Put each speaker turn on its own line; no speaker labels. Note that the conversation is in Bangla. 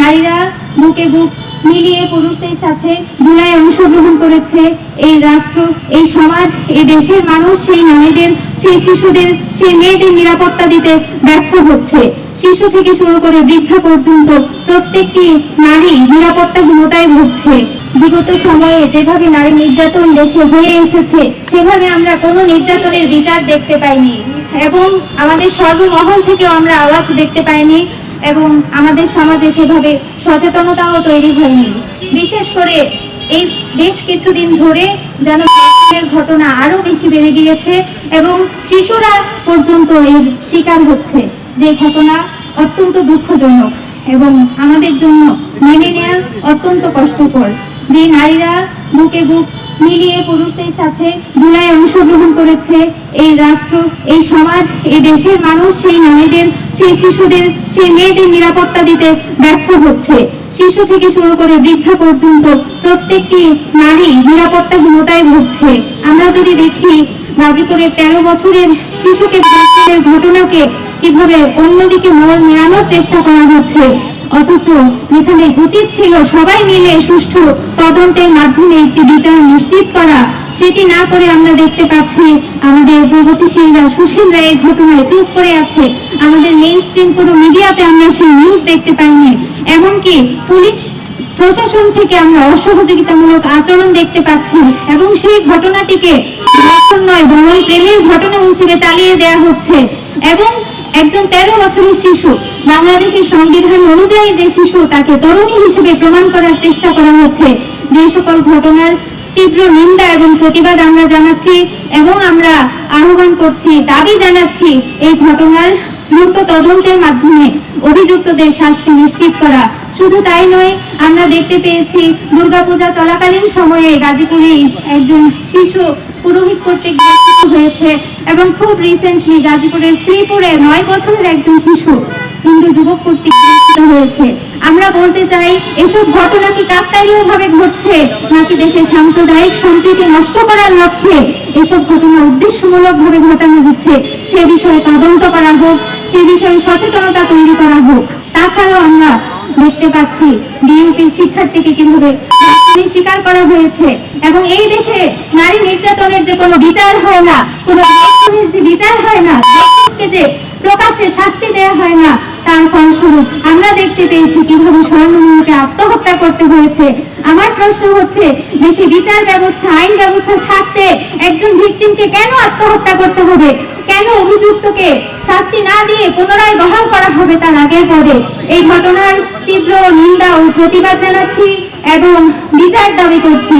নারীরা বুকে বুক মিলিয়ে পুরুষদের সাথে জুলাই অংশগ্রহণ করেছে এই রাষ্ট্র, এই সমাজ, এই দেশের মানুষ, সেই নারীদের, সেই শিশুদের, সেই মেয়েদের নিরাপত্তা দিতে ব্যর্থ হচ্ছে। শিশু থেকে শুরু করে বৃদ্ধা পর্যন্ত প্রত্যেকটি নারী নিরাপত্তাহীনতায় ভুগছে। বিগত সময়ে যেভাবে নারী নির্যাতন দেশে হয়ে এসেছে, সেভাবে আমরা কোনো নির্যাতনের বিচার দেখতে পাইনি। এবং আমাদের সর্বমহল থেকেও আমরা আওয়াজ দেখতে পাইনি। এবং আমাদের সমাজে সেভাবে সচেতনতাও তৈরি হয়নি। বিশেষ করে এই বেশ কিছুদিন ধরে যেন ঘটনা আরও বেশি বেড়ে গিয়েছে এবং শিশুরা পর্যন্ত এর শিকার হচ্ছে। যে ঘটনা অত্যন্ত দুঃখজনক এবং আমাদের জন্য মেনে নেওয়া অত্যন্ত কষ্টকর। যে নারীরা বুকে বুক মিলিয়ে পুরুষদের সাথে জুলাই অংশগ্রহণ করেছে এই রাষ্ট্র, এই সমাজ, এই দেশের মানুষ, সেই নারীদের, সেই শিশুদের, সেই মেয়েদের নিরাপত্তা দিতে ব্যর্থ হচ্ছে। শিশু থেকে শুরু করে বৃদ্ধা পর্যন্ত প্রত্যেকটি নারী নিরাপত্তাহীনতায় ভুগছে। আমরা যদি দেখি গাজীপুরের তেরো বছরের শিশুকে ধর্ষণের ঘটনাকে কীভাবে অন্যদিকে মোড় নেওয়ানোর চেষ্টা করা হচ্ছে, অথচ এখানে উচিত ছিল সবাই মিলে সুষ্ঠু একটি নিশ্চিত করা, সেটি না করে আমরা দেখতে পাচ্ছি আমাদের প্রগতিশীলরা, সুশীলরা এই ঘটনায় চুপ করে আছে। আমাদের মেইন স্ট্রিম কোনো মিডিয়াতে আমরা সেই নিউজ দেখতে পাইনি। এমনকি পুলিশ, প্রশাসন থেকে আমরা অসহযোগিতামূলক আচরণ দেখতে পাচ্ছি এবং সেই ঘটনাটিকে নয়, বরং প্রেমের ঘটনা হিসেবে চালিয়ে দেওয়া হচ্ছে। এবং একজন তেরো বছরের শিশু, বাংলাদেশের সংবিধান অনুযায়ী যে শিশু তাকে তরুণী হিসেবে প্রমাণ করার চেষ্টা করা হচ্ছে। যে সকল ঘটনার তীব্র নিন্দা এবং প্রতিবাদ আমরা জানাচ্ছি এবং আমরা আহ্বান করছি, দাবি জানাচ্ছি এই ঘটনার দ্রুত তদন্তের মাধ্যমে অভিযুক্তদের শাস্তি নিশ্চিত করা। শুধু তাই নয়, আমরা দেখতে পেয়েছি দুর্গাপূজা চলাকালীন সময়ে গাজীপুরে একজন শিশু পুরোহিত কর্তৃক ধর্ষিত হয়েছে এবং খুব রিসেন্টলি গাজীপুরের শ্রীপুরে নয় বছরের একজন শিশু হিন্দু যুবক কর্তৃক হয়েছে। আমরা বলতে চাই, এসব ঘটনা কি কাকতালীয় ভাবে ঘটছে, নাকি দেশের সাম্প্রদায়িক সম্প্রীতি নষ্ট করার লক্ষ্যে এসব ঘটনা উদ্দেশ্যমূলক ভাবে ঘটানো হচ্ছে? সে বিষয়ে তদন্ত করা হোক, সে বিষয়ে সচেতনতা তৈরি করা হোক। তাছাড়াও আমরা দেখতে পাচ্ছি, বিএনপির শিক্ষার্থীকে কীভাবে স্বীকার করা হয়েছে এবং এই দেশে নারী নির্যাতনের যে কোনো বিচার হয় না, কোনো যে বিচার হয় না যে প্রকাশ্যে শাস্তি দেওয়া হয় না তার ফলস্বরূপ আমরা দেখতে পেয়েছি কীভাবে স্বর্ণমূলকে আত্মহত্যা করতে হয়েছে। আমার প্রশ্ন হচ্ছে, দেশে বিচার ব্যবস্থা, আইন ব্যবস্থা থাকতে একজন ভিকটিমকে কেন আত্মহত্যা করতে হবে? কেন অভিযুক্তকে শাস্তি না দিয়ে পুনরায় বহাল করা হবে তার আগের পরে এই ঘটনার তীব্র নিন্দা ও প্রতিবাদ জানাচ্ছি এবং বিচার দাবি করছি।